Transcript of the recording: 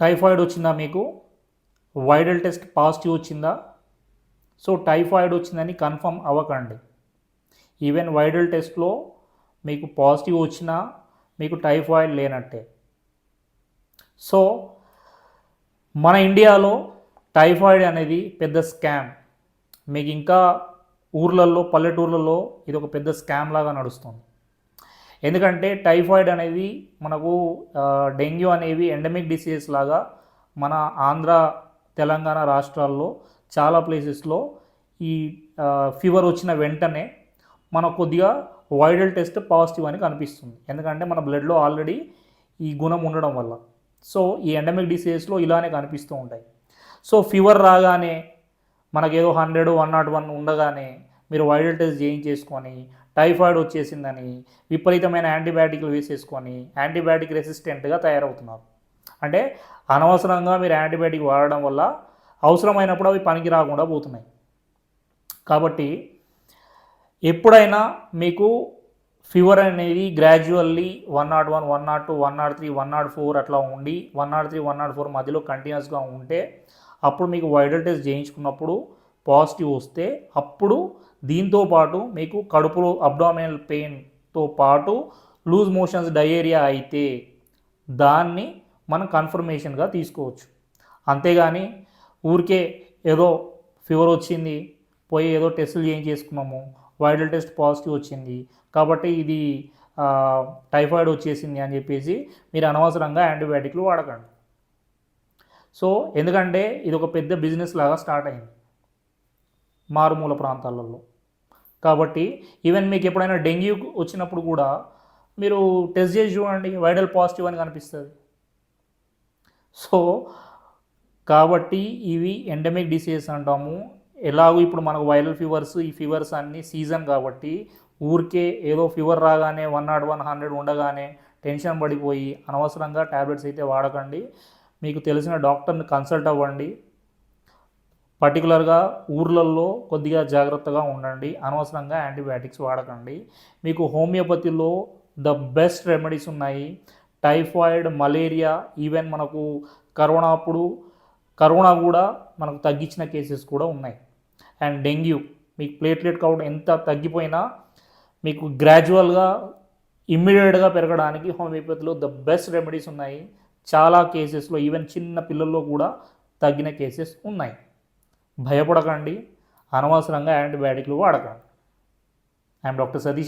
Typhoid వచ్చిందా మీకు? Viral test positive వచ్చిందా? సో టైఫాయిడ్ వచ్చిందని కన్ఫర్మ్ అవ్వకండి. ఈవెన్ వైరల్ టెస్ట్లో మీకు పాజిటివ్ వచ్చినా మీకు టైఫాయిడ్ లేనట్టే. సో మన ఇండియాలో టైఫాయిడ్ అనేది పెద్ద స్కామ్. మీకు ఇంకా ఊర్లలో పల్లెటూర్లలో ఇది ఒక పెద్ద స్కామ్ లాగా నడుస్తుంది. ఎందుకంటే టైఫాయిడ్ అనేది మనకు డెంగ్యూ అనేవి ఎండమిక్ డిసీజెస్ లాగా మన ఆంధ్ర తెలంగాణ రాష్ట్రాల్లో చాలా ప్లేసెస్లో ఈ ఫీవర్ వచ్చిన వెంటనే మనకు కొద్దిగా వైరల్ టెస్ట్ పాజిటివ్ అని కనిపిస్తుంది. ఎందుకంటే మన బ్లడ్లో ఆల్రెడీ ఈ గుణం ఉండడం వల్ల. సో ఈ ఎండమిక్ డిసీజెస్లో ఇలానే కనిపిస్తూ ఉంటాయి. సో ఫీవర్ రాగానే మనకేదో హండ్రెడ్ వన్ నాట్ వన్ ఉండగానే మీరు వైరల్ టెస్ట్ చేయించేసుకొని టైఫాయిడ్ వచ్చేసిందని విపరీతమైన యాంటీబయాటిక్లు వేసేసుకొని యాంటీబయాటిక్ రెసిస్టెంట్గా తయారవుతున్నారు. అంటే అనవసరంగా మీరు యాంటీబయాటిక్ వాడడం వల్ల అవసరమైనప్పుడు అవి పనికి రాకుండా పోతున్నాయి. కాబట్టి ఎప్పుడైనా మీకు ఫీవర్ అనేది gradually one nought one one nought two one nought three one nought four అట్లా ఉండి one nought three one nought four మధ్యలో కంటిన్యూస్గా ఉంటే అప్పుడు మీకు వైడల్ టెస్ట్ చేయించుకున్నప్పుడు పాజిటివ్ వస్తే అప్పుడు దీంతో పాటు మీకు కడుపులో అబ్డామినల్ పెయిన్తో పాటు లూజ్ మోషన్స్ డయేరియా అయితే దాన్ని మనం కన్ఫర్మేషన్గా తీసుకోవచ్చు. అంతేగాని ఊరికే ఏదో ఫీవర్ వచ్చింది పోయి ఏదో టెస్టులు చేయించేసుకున్నాము వైరల్ టెస్ట్ పాజిటివ్ వచ్చింది కాబట్టి ఇది టైఫాయిడ్ వచ్చేసింది అని చెప్పేసి మీరు అనవసరంగా యాంటీబయాటిక్లు వాడకండి. సో ఎందుకంటే ఇది ఒక పెద్ద బిజినెస్ లాగా స్టార్ట్ అయింది. మారుమూల ప్రాంతాలలో. కాబట్టి ఈవెన్ మీకు ఎప్పుడైనా డెంగ్యూ వచ్చినప్పుడు కూడా మీరు టెస్ట్ చేసి చూడండి వైరల్ పాజిటివ్ అని కనిపిస్తుంది. సో కాబట్టి ఇవి ఎండమిక్ డిసీజెస్ అంటాము. ఎలాగో ఇప్పుడు మనకు వైరల్ ఫీవర్స్ ఈ ఫీవర్స్ అన్నీ సీజన్ కాబట్టి ఊరికే ఏదో ఫీవర్ రాగానే వన్ నాట్ వన్ హండ్రెడ్ ఉండగానే టెన్షన్ పడిపోయి అనవసరంగా ట్యాబ్లెట్స్ అయితే వాడకండి. మీకు తెలిసిన డాక్టర్ని కన్సల్ట్ అవ్వండి. పర్టికులర్గా ఊర్లలో కొద్దిగా జాగ్రత్తగా ఉండండి. అనవసరంగా యాంటీబయాటిక్స్ వాడకండి. మీకు హోమియోపతిలో ద బెస్ట్ రెమెడీస్ ఉన్నాయి. టైఫాయిడ్ మలేరియా ఈవెన్ మనకు కరోనా అప్పుడు కరోనా కూడా మనకు తగ్గించిన కేసెస్ కూడా ఉన్నాయి. అండ్ డెంగ్యూ మీకు ప్లేట్లెట్ కౌంట్ ఎంత తగ్గిపోయినా మీకు గ్రాడ్యువల్గా ఇమ్మీడియట్గా పెరగడానికి హోమియోపతిలో ద బెస్ట్ రెమెడీస్ ఉన్నాయి. చాలా కేసెస్లో ఈవెన్ చిన్న పిల్లల్లో కూడా తగ్గిన కేసెస్ ఉన్నాయి. భయపడకండి. అనవసరంగా యాంటీబయాటిక్లు వాడకండి. I'm doctor Satish